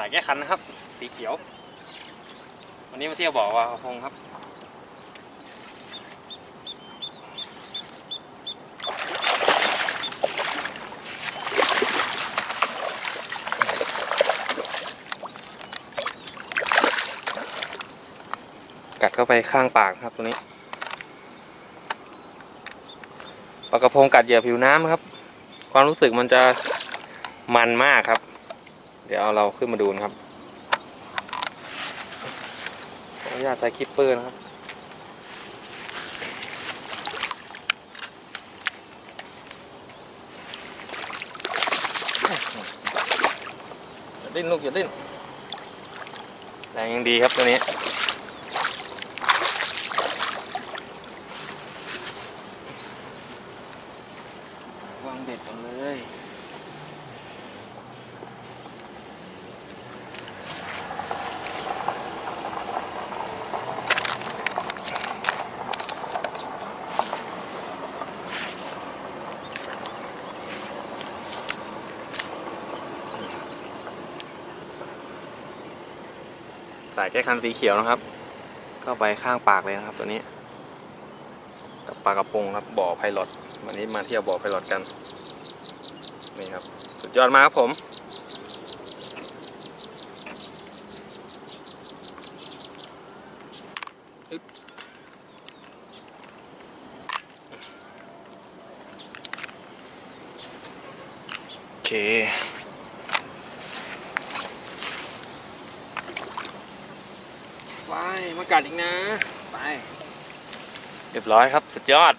สายแก้คันนะครับ สีเขียว วันนี้มาเที่ยวบ่อวาพงครับกัดเข้าไปข้างปากครับตัวนี้ปลากระพงกัดเหยื่อผิวน้ำครับ ความรู้สึกมันจะมันมากครับ เดี๋ยวเราขึ้นมาดูนะครับขออนุญาตใช้คลิปเปอร์นะครับอย่าดิ้นลูกอย่าดิ้นแรงยังดีครับตัวนี้วางเบ็ดกันเลย สายแก้คันสีเขียวนะครับเข้าไปข้างปากเลยนะครับ ตัวนี้กับปลากระพงครับบ่อไพลอตวันนี้มาเที่ยวบ่อไพลอตกันนี่ครับ สุดยอดมากครับผมโอเค ไปมากัดอีกนะ ไป เรียบร้อยครับ สุดยอด